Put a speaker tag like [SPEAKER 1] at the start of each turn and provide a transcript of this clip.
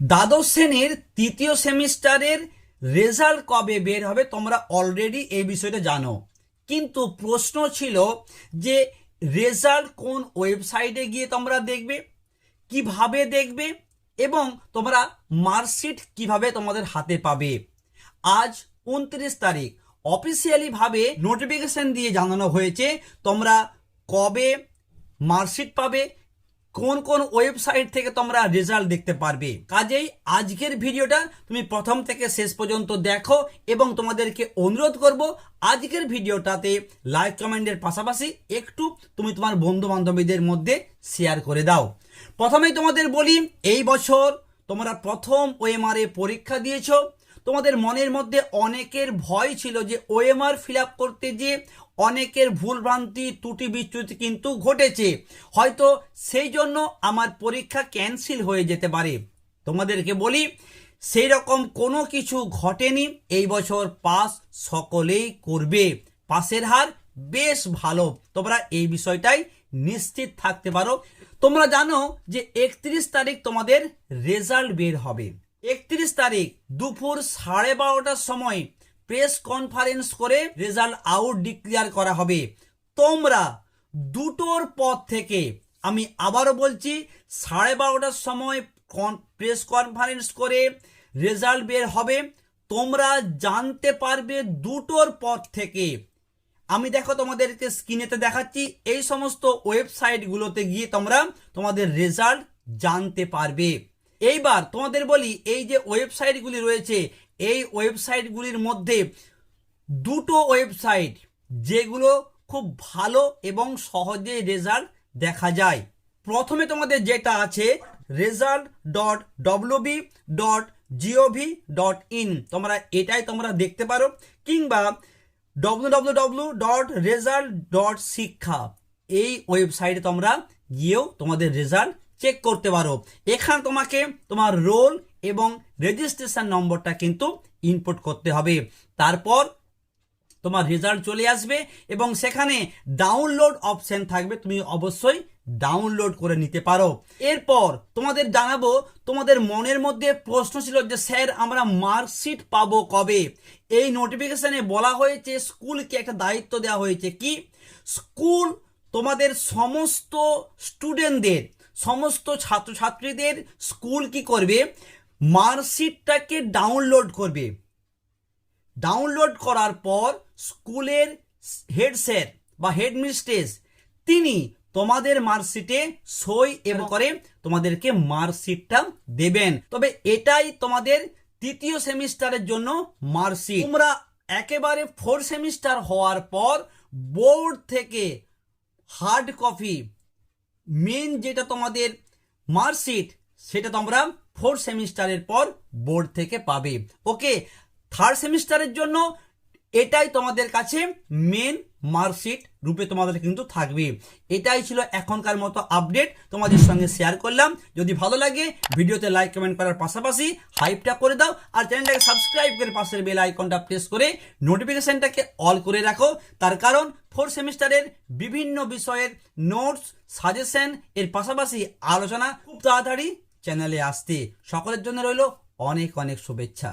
[SPEAKER 1] দ্বাদশ শ্রেণির তৃতীয় সেমিস্টারের রেজাল্ট কবে বের হবে তোমরা অলরেডি এই বিষয়টা জানো। কিন্তু প্রশ্ন ছিল যে রেজাল্ট কোন ওয়েবসাইটে গিয়ে তোমরা দেখবে, কীভাবে দেখবে এবং তোমরা মার্কশিট কীভাবে তোমাদের হাতে পাবে। আজ উনত্রিশ তারিখ অফিসিয়ালি ভাবে নোটিফিকেশন দিয়ে জানানো হয়েছে তোমরা কবে মার্কশিট পাবে কোন কোন ওয়েবসাইট থেকে তোমরা রেজাল্ট দেখতে পারবে। কাজেই আজকের ভিডিওটা তুমি প্রথম থেকে শেষ পর্যন্ত দেখো এবং তোমাদেরকে অনুরোধ করব আজকের ভিডিওটাতে লাইক কমেন্টের পাশাপাশি একটু তুমি তোমার বন্ধু বান্ধবীদের মধ্যে শেয়ার করে দাও। প্রথমেই তোমাদের বলি, এই বছর তোমরা প্রথম ওএমআর এ পরীক্ষা দিয়েছ। তোমাদের মনের মধ্যে অনেকের ভয় ছিল যে ওএমআর ফিল আপ করতে যে অনেকের ভুলভ্রান্তি ত্রুটি বিচ্যুতি কিন্তু ঘটেছে। হয়তো সেই জন্য আমার পরীক্ষা ক্যান্সেল হয়ে যেতে পারে। তোমাদেরকে বলি সেই রকম কোনো কিছু ঘটেনি। এই বছর পাস সকলেই করবে। পাসের হার বেশ ভালো। তোমরা এই বিষয়টাই নিশ্চিত থাকতে পারো। তোমরা জানো যে একত্রিশ তারিখ তোমাদের রেজাল্ট বের হবে। একত্রিশ তারিখ দুপুর সাড়ে বারোটার সময় প্রেস কনফারেন্স করে রেজাল্ট আউট ডিক্লেয়ার করা হবে। তোমরা দুটোর পর থেকে আমি আবারও বলছি, সাড়ে বারোটার সময় প্রেস কনফারেন্স করে রেজাল্ট বের হবে। তোমরা জানতে পারবে দুটোর পর থেকে। আমি দেখো তোমাদেরকে স্ক্রিনেতে দেখাচ্ছি, এই সমস্ত ওয়েবসাইটগুলোতে গিয়ে তোমরা তোমাদের রেজাল্ট জানতে পারবে। এইবার তোমাদের বলি, এই যে ওয়েবসাইটগুলি রয়েছে, এই ওয়েবসাইটগুলির মধ্যে দুটো ওয়েবসাইট যেগুলো খুব ভালো এবং সহজে রেজাল্ট দেখা যায়। প্রথমে তোমাদের যেটা আছে result dot WB dot GOV dot in তোমরা এটাই তোমরা দেখতে পারো, কিংবা W W W dot result dot Shiksha এই ওয়েবসাইটে তোমরা গিয়েও তোমাদের রেজাল্ট চেক করতে পারো। এখানে তোমাকে তোমার রোল এবং রেজিস্ট্রেশন নম্বরটা কিন্তু ইনপুট করতে হবে। তারপর তোমার রেজাল্ট চলে আসবে এবং সেখানে ডাউনলোড অপশন থাকবে, তুমি অবশ্যই ডাউনলোড করে নিতে পারো। এরপর তোমাদের জানাব, তোমাদের মনের মধ্যে প্রশ্ন ছিল যে, স্যার, আমরা মার্কশিট পাবো কবে? এই নোটিফিকেশনে বলা হয়েছে, স্কুলকে একটা দায়িত্ব দেওয়া হয়েছে। কি? স্কুল তোমাদের সমস্ত স্টুডেন্টদের সমস্ত ছাত্রছাত্রীদের স্কুল কি করবে? মার্কশিটটাকে ডাউনলোড করবে। ডাউনলোড করার পর স্কুলের হেড স্যার বা হেড মিস্ট্রেস, তিনি তোমাদের মার্কশিটে সই এবং করে তোমাদেরকে মার্কশিটটা দেবেন। তবে এটাই তোমাদের তৃতীয় সেমিস্টারের জন্য মার্কশিট। তোমরা একেবারে ফোর সেমিস্টার হওয়ার পর বোর্ড থেকে হার্ড কপি মেন যেটা তোমাদের মার্কশিট সেটা তোমরা ফোর্থ সেমিস্টারের পর বোর্ড থেকে পাবে। ওকে থার্ড সেমিস্টারের জন্য এটাই তোমাদের কাছে মেন মার্কশিট রূপে তোমাদের কিন্তু থাকবে। এটাই ছিল এখনকার মতো আপডেট তোমাদের সঙ্গে শেয়ার করলাম। যদি ভালো লাগে, ভিডিওতে লাইক কমেন্ট করার পাশাপাশি হাইপটা করে দাও আর চ্যানেলটাকে সাবস্ক্রাইব করে পাশের বেল আইকনটা প্রেস করে নোটিফিকেশনটাকে অল করে রাখো। তার কারণ ফোর্থ সেমিস্টারের বিভিন্ন বিষয়ের নোটস সাজেশন এর পাশাপাশি আলোচনা খুব তাড়াতাড়ি চ্যানেলে আসতে। সকলের জন্য রইল অনেক অনেক শুভেচ্ছা।